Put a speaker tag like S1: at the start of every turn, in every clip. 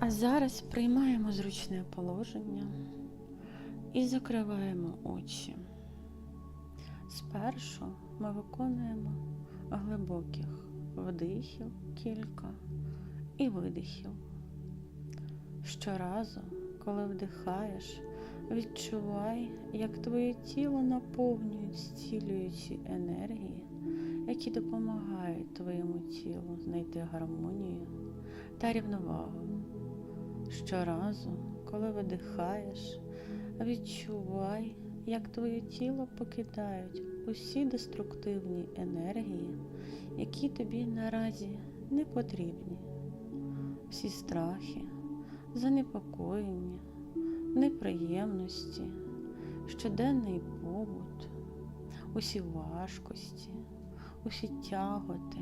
S1: А зараз приймаємо зручне положення і закриваємо очі. Спершу ми виконуємо глибоких вдихів кілька і видихів. Щоразу, коли вдихаєш, відчувай, як твоє тіло наповнюють зцілюючі енергії, які допомагають твоєму тілу знайти гармонію та рівновагу. Щоразу, коли видихаєш, відчувай, як твоє тіло покидають усі деструктивні енергії, які тобі наразі не потрібні, всі страхи, занепокоєння, неприємності, щоденний побут, усі важкості, усі тяготи.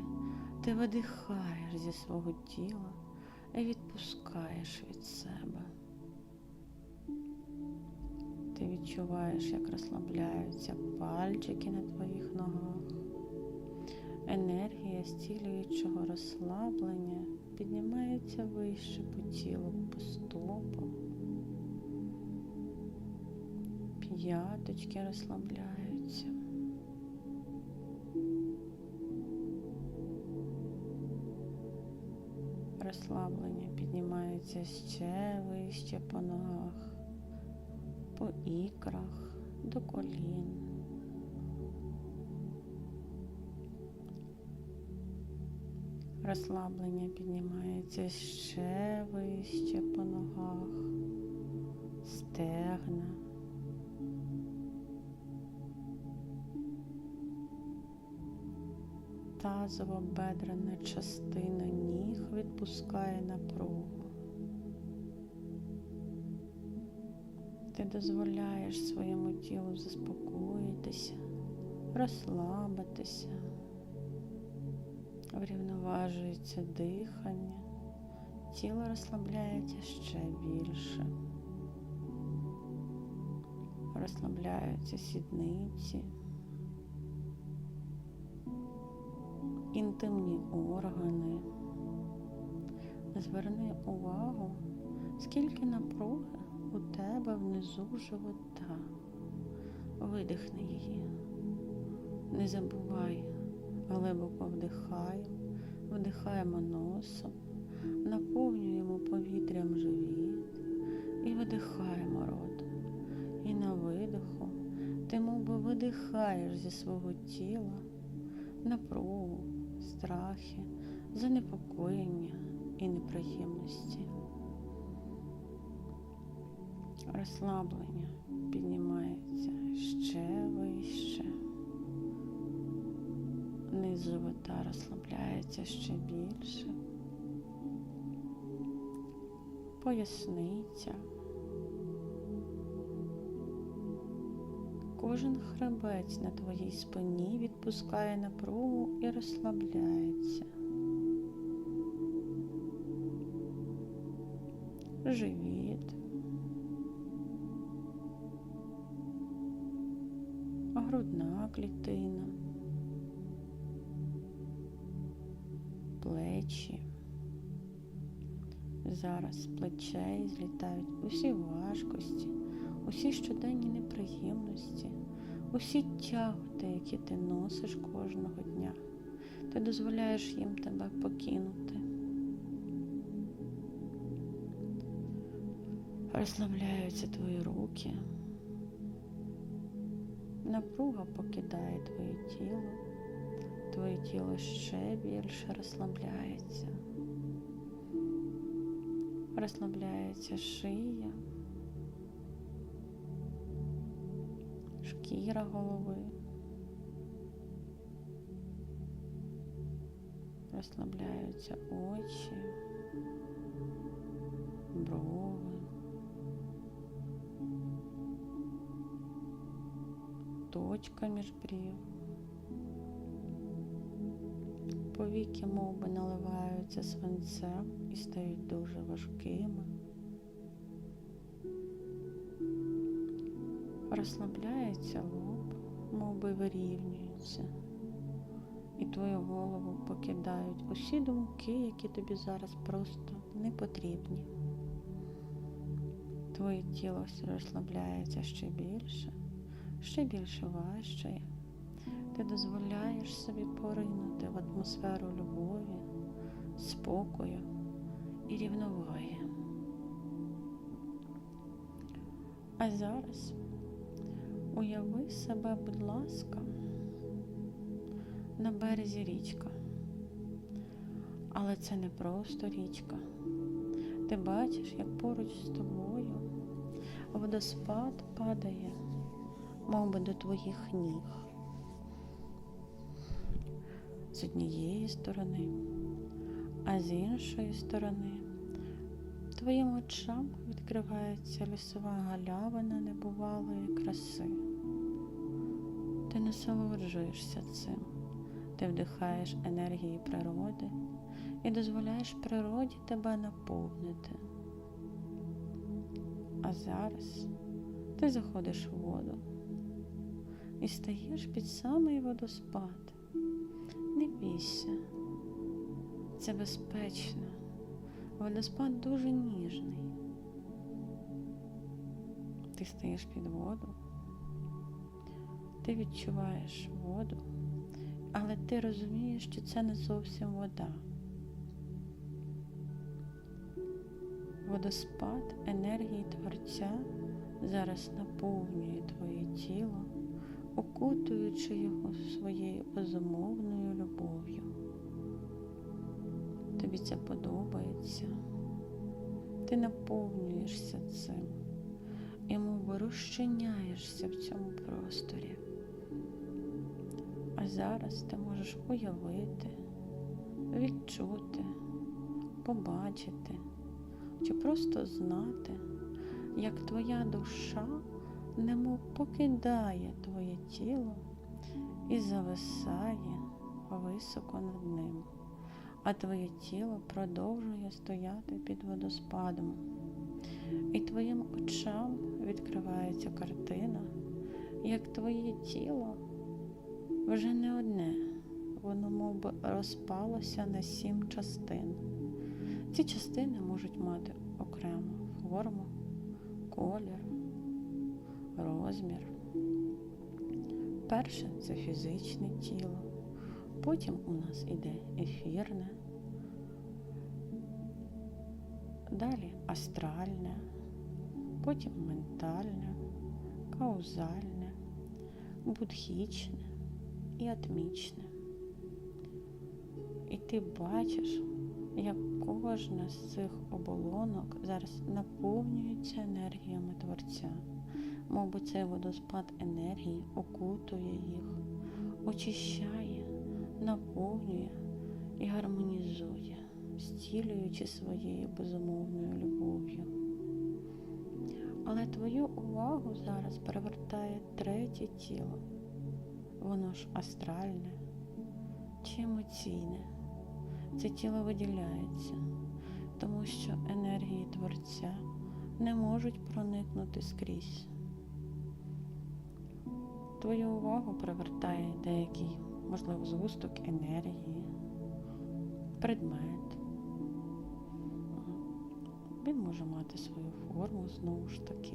S1: Ти видихаєш зі свого тіла відпускаєш від себе. Ти відчуваєш, як розслабляються пальчики на твоїх ногах. Енергія зцілюючого розслаблення піднімається вище по тілу по стопам. П'яточки розслабляються. Розслаблення піднімається ще вище по ногах, по ікрах, до колін. Розслаблення піднімається ще вище по ногах, стегна. Тазово-бедрена частина ніг відпускає напругу. Ти дозволяєш своєму тілу заспокоїтися, розслабитися, врівноважується дихання, тіло розслабляється ще більше. Розслабляються сідниці. інтимні органи. Зверни увагу, скільки напруги у тебе внизу живота. Видихни її. Не забувай, глибоко вдихаємо, вдихаємо носом, наповнюємо повітрям живіт і видихаємо ротом. І на видиху ти мов би видихаєш зі свого тіла напругу, страхи, занепокоєння і неприємності. Розслаблення піднімається ще вище. Низ живота розслабляється ще більше. Поясниця. Кожен хребець на твоїй спині відпускає напругу і розслабляється. Живіт. Грудна клітина. Плечі. Зараз з плечей злітають усі важкості усі щоденні неприємності, усі тяготи, які ти носиш кожного дня. Ти дозволяєш їм тебе покинути. Розслабляються твої руки. Напруга покидає твоє тіло, твоє тіло ще більше розслабляється. Розслабляється шия. шкіра голови. Розслабляються очі, точка між брів. Повіки мов би, наливаються свинцем і стають дуже важкими. розслабляється лоб, мов би вирівнюється, І твою голову покидають усі думки, які тобі зараз просто не потрібні. Твоє тіло розслабляється ще більше, ще більше важчає. Ти дозволяєш собі поринути в атмосферу любові, спокою і рівноваги. А зараз уяви себе, будь ласка, на березі річка. Але це не просто річка. Ти бачиш, як поруч з тобою водоспад падає, мов би до твоїх ніг. З однієї сторони, а з іншої сторони твоїм очам відкривається лісова галявина небувалої краси. Ти насолоджуєшся цим, ти вдихаєш енергії природи і дозволяєш природі тебе наповнити. А зараз ти заходиш у воду і стаєш під самий водоспад. Не бійся, це безпечно. Водоспад дуже ніжний. Ти стаєш під воду, ти відчуваєш воду, але ти розумієш, що це не зовсім вода. Водоспад енергії Творця зараз наповнює твоє тіло, окутуючи його своєю безумовною любов'ю. Тобі це подобається, ти наповнюєшся цим і мов розчиняєшся в цьому просторі. А зараз ти можеш уявити, відчути, побачити чи просто знати, як твоя душа немов покидає твоє тіло і зависає високо над ним, а твоє тіло продовжує стояти під водоспадом. І твоїм очам відкривається картина, як твоє тіло вже не одне, воно мов би розпалося на сім частин. Ці частини можуть мати окрему форму, колір, розмір. Перше це фізичне тіло, потім у нас іде ефірне, далі астральне, потім ментальне, каузальне, будхічне і атмічне. І ти бачиш, як кожна з цих оболонок зараз наповнюється енергіями Творця, би цей водоспад енергії окутує їх, очищає, наповнює і гармонізує, зцілюючи своєю безумовною любов'ю. Але твою увагу зараз привертає третє тіло, воно ж астральне чи емоційне це тіло виділяється, тому що енергії Творця не можуть проникнути скрізь. Твою увагу привертає деякий, можливо, згусток енергії, предмет. Він може мати свою форму, знову ж таки,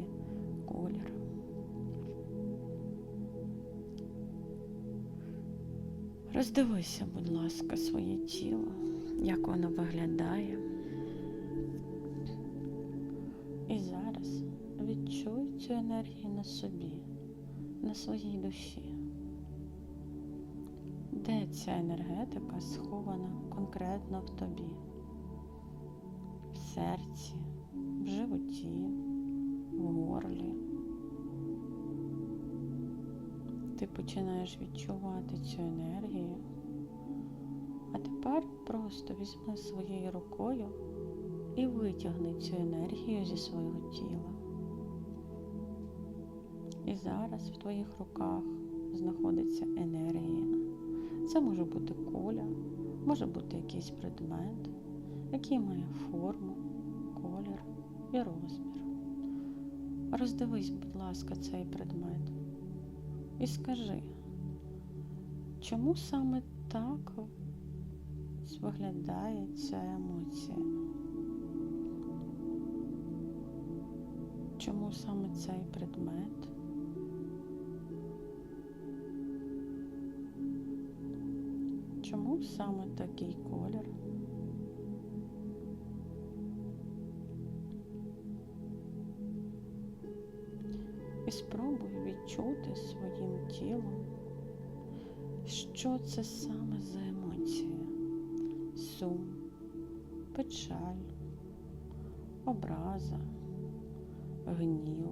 S1: колір. Роздивися, будь ласка, своє тіло, як воно виглядає. І зараз відчуй цю енергію на собі, на своїй душі. Де ця енергетика схована конкретно в тобі? В серці, в животі, в горлі. Ти починаєш відчувати цю енергію. А тепер просто візьми своєю рукою і витягни цю енергію зі свого тіла. Зараз в твоїх руках знаходиться енергія. Це може бути куля, може бути якийсь предмет, який має форму, колір і розмір. Роздивись, будь ласка, цей предмет і скажи, чому саме так виглядає ця емоція. Чому саме цей предмет? Саме такий колір? І спробуй відчути своїм тілом, що це саме за емоція. Сум, печаль, образа, гнів,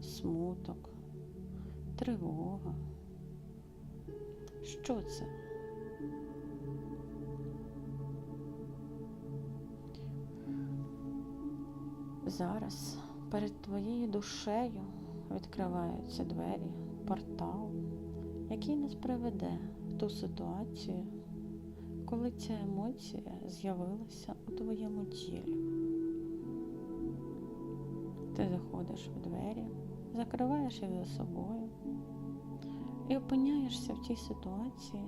S1: смуток, тривога. Що це? Зараз перед твоєю душею відкриваються двері, портал, який нас приведе в ту ситуацію, коли ця емоція з'явилася у твоєму тілі. Ти заходиш в двері, закриваєш їх за собою і опиняєшся в тій ситуації,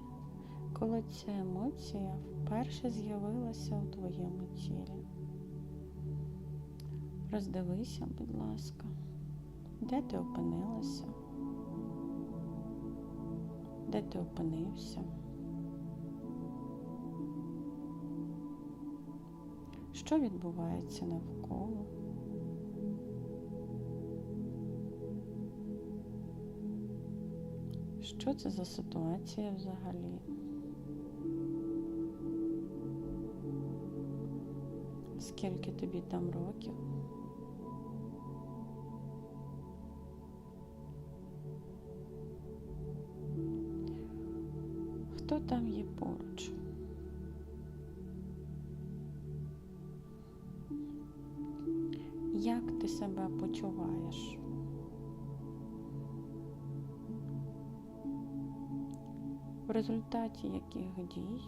S1: коли ця емоція вперше з'явилася у твоєму тілі. Роздивися, будь ласка, де ти опинилася, де ти опинився. Що відбувається навколо? Що це за ситуація взагалі? Скільки тобі там років? Ти себе почуваєш? В результаті яких дій,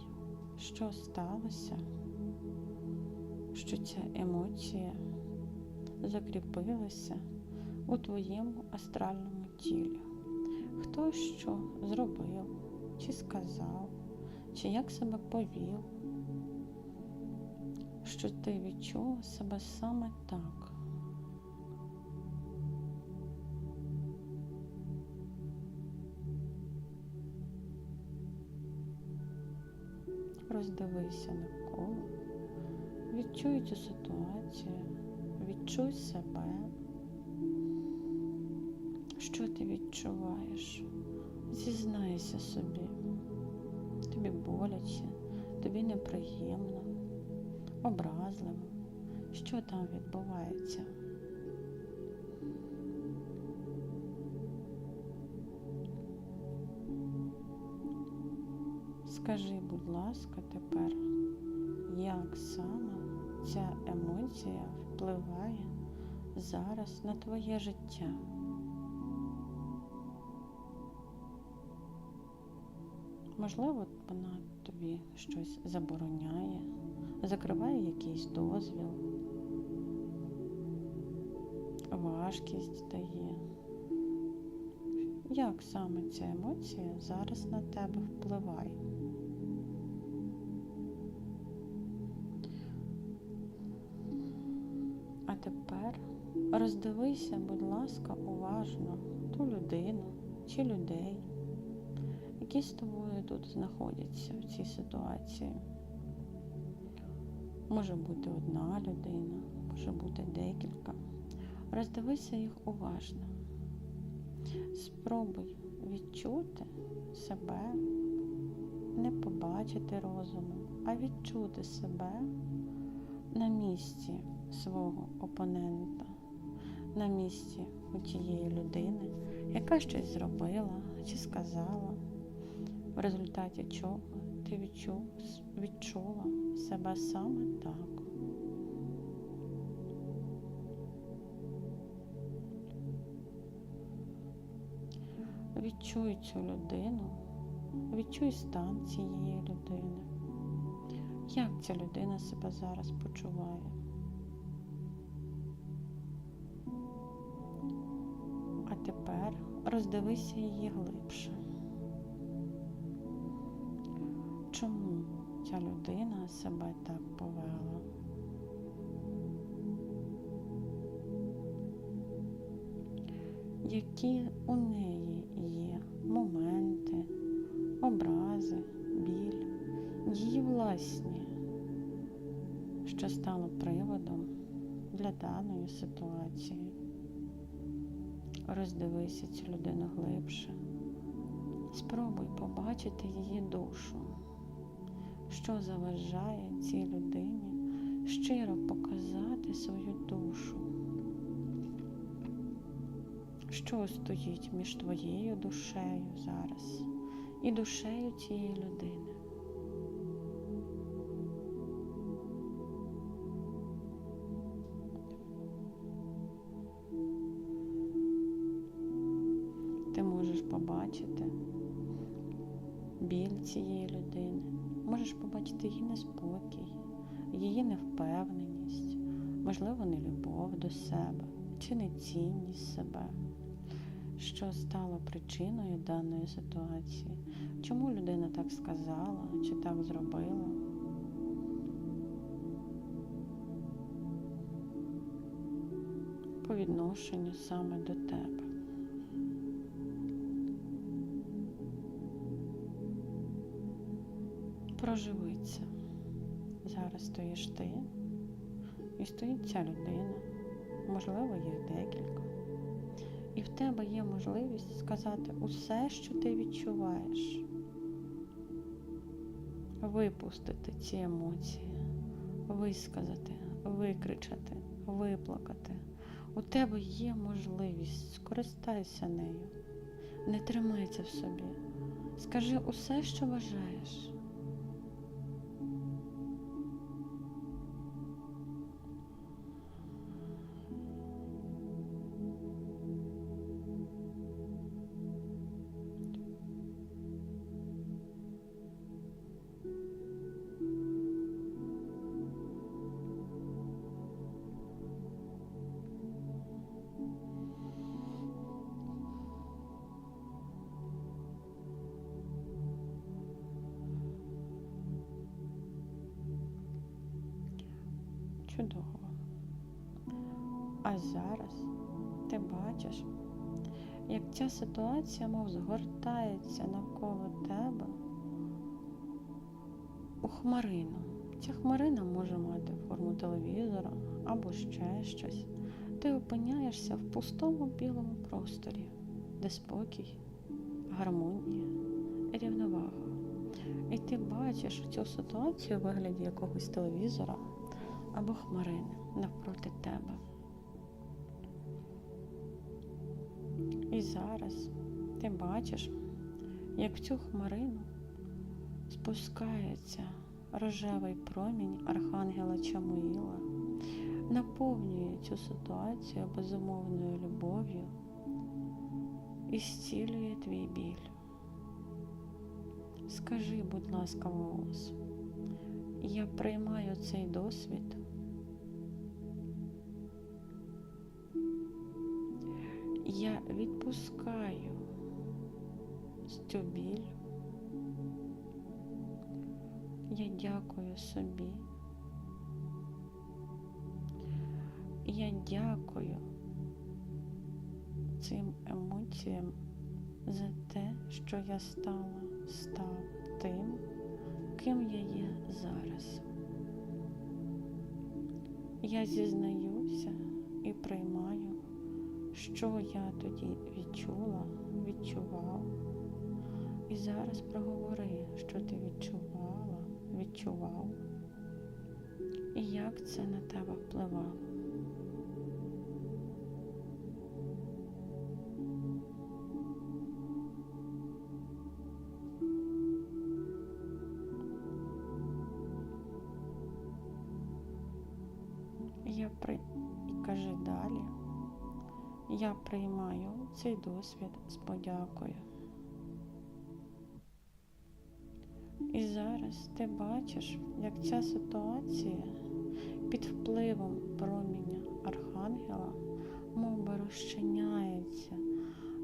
S1: що сталося, що ця емоція закріпилася у твоєму астральному тілі? Хто що зробив, чи сказав, чи як себе повів, що ти відчув себе саме так? Роздивися навколо, відчуй цю ситуацію, відчуй себе. Що ти відчуваєш? Зізнайся собі. Тобі боляче, тобі неприємно, образливо. Що там відбувається? Скажи, будь ласка, тепер, як саме ця емоція впливає зараз на твоє життя? Можливо, вона тобі щось забороняє, закриває якийсь дозвіл, важкість дає. Як саме ця емоція зараз на тебе впливає? Роздивися, будь ласка, уважно ту людину чи людей, які з тобою тут знаходяться в цій ситуації. Може бути одна людина, може бути декілька. Роздивися їх уважно. Спробуй відчути себе, не побачити розумом, а відчути себе на місці свого опонента, на місці у тієї людини, яка щось зробила чи сказала, в результаті чого ти відчув, відчула себе саме так. Відчуй цю людину, відчуй стан цієї людини. Як ця людина себе зараз почуває? Тепер роздивися її глибше. чому ця людина себе так повела. Які у неї є моменти, образи, біль, її власні, що стало приводом для даної ситуації. Роздивися цю людину глибше. Спробуй побачити її душу, що заважає цій людині щиро показати свою душу. Що стоїть між твоєю душею зараз і душею цієї людини? Побачити біль цієї людини, можеш побачити її неспокій, її невпевненість, можливо, не любов до себе чи нецінність себе, що стало причиною даної ситуації, чому людина так сказала чи так зробила. По відношенню саме до тебе. Проживи це. Зараз стоїш ти і стоїть ця людина, можливо, їх декілька. І в тебе є можливість сказати усе, що ти відчуваєш, випустити ці емоції, висказати, викричати, виплакати. У тебе є можливість, скористайся нею. Не тримайся в собі. Скажи усе, що бажаєш. Чудово. А зараз ти бачиш, як ця ситуація, мов згортається навколо тебе у хмарину. Ця хмарина може мати форму телевізора або ще щось. Ти опиняєшся в пустому білому просторі, де спокій, гармонія рівновага. І ти бачиш цю ситуацію у вигляді якогось телевізора або хмарини навпроти тебе. І зараз ти бачиш, як в цю хмарину спускається рожевий промінь Архангела Чамуїла, наповнює цю ситуацію безумовною любов'ю і зцілює твій біль. Скажи, будь ласка, голос, я приймаю цей досвід. Я відпускаю цю біль. Я дякую собі. Я дякую цим емоціям за те, що я стала, став тим, ким я є зараз. Я зізнаюся і приймаю, що я тоді відчула, відчував. І зараз проговори, що ти відчувала, відчував, і як це на тебе впливало. Я при... І кажи далі. Я приймаю цей досвід з подякою. І зараз ти бачиш, як ця ситуація під впливом проміння Архангела мов би розчиняється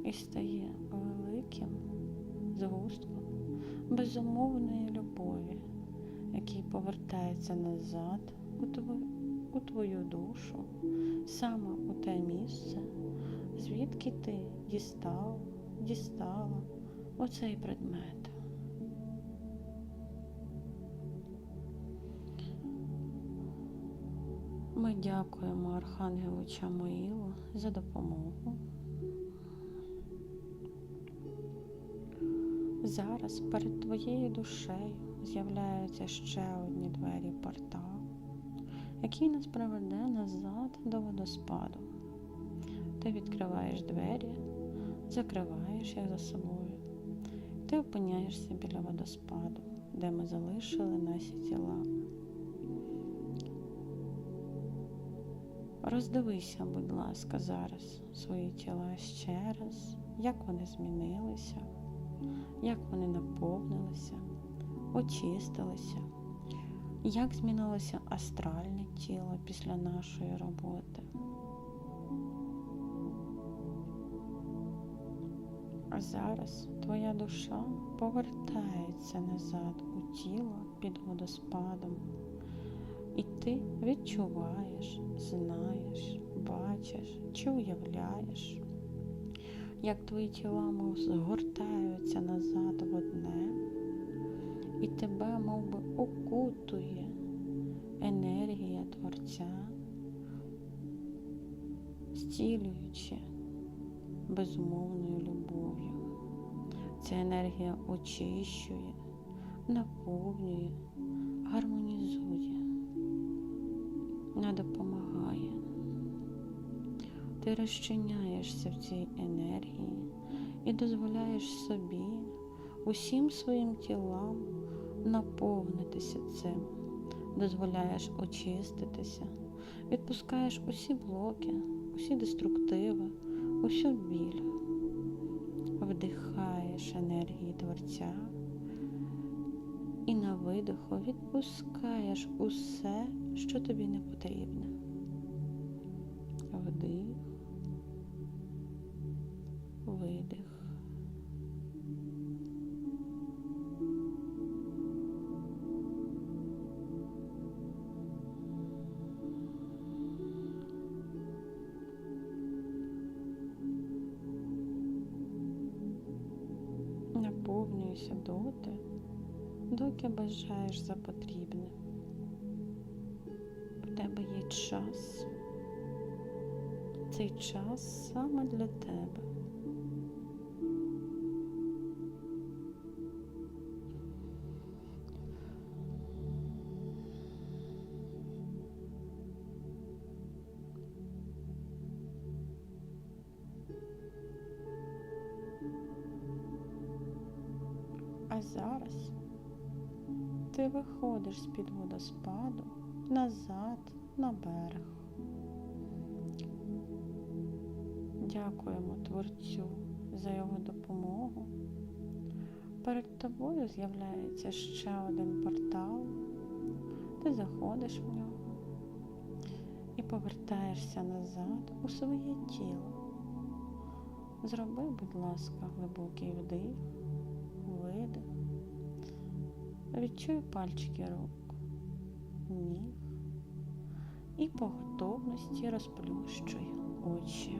S1: і стає великим згустком безумовної любові. який повертається назад у твою душу, саме у те місце, звідки ти дістав, дістала оцей предмет. Ми дякуємо Архангелу Чамоїлу за допомогу. Зараз перед твоєю душею з'являються ще одні двері портал, який нас приведе назад до водоспаду. Ти відкриваєш двері, закриваєш їх за собою. Ти опиняєшся біля водоспаду, де ми залишили наші тіла. Роздивися, будь ласка, зараз свої тіла ще раз, як вони змінилися, як вони наповнилися, очистилися, як змінилося астральне тіло після нашої роботи. Зараз твоя душа повертається назад у тіло під водоспадом. І ти відчуваєш, знаєш, бачиш чи уявляєш, як твої тіла мов згортаються назад в одне, і тебе мов би, окутує енергія Творця, зцілюючи безумовною любов'ю. Ця енергія очищує, наповнює, гармонізує не допомагає. Ти розчиняєшся в цій енергії і дозволяєш собі, усім своїм тілам наповнитися цим, дозволяєш очиститися, відпускаєш усі блоки, усі деструктиви, усю біль, вдихаєш енергії Творця. І на видиху відпускаєш усе, що тобі не потрібне. Вдих, Наповнюйся доти, доки бажаєш за потрібне. У тебе є час. Цей час саме для тебе. А зараз ти виходиш з-під водоспаду назад на берег. Дякуємо Творцю за його допомогу. Перед тобою з'являється ще один портал. Ти заходиш в нього і повертаєшся назад у своє тіло. Зроби, будь ласка, глибокий вдих, Відчуй пальчики рук, ніг і по готовності розплющуй очі.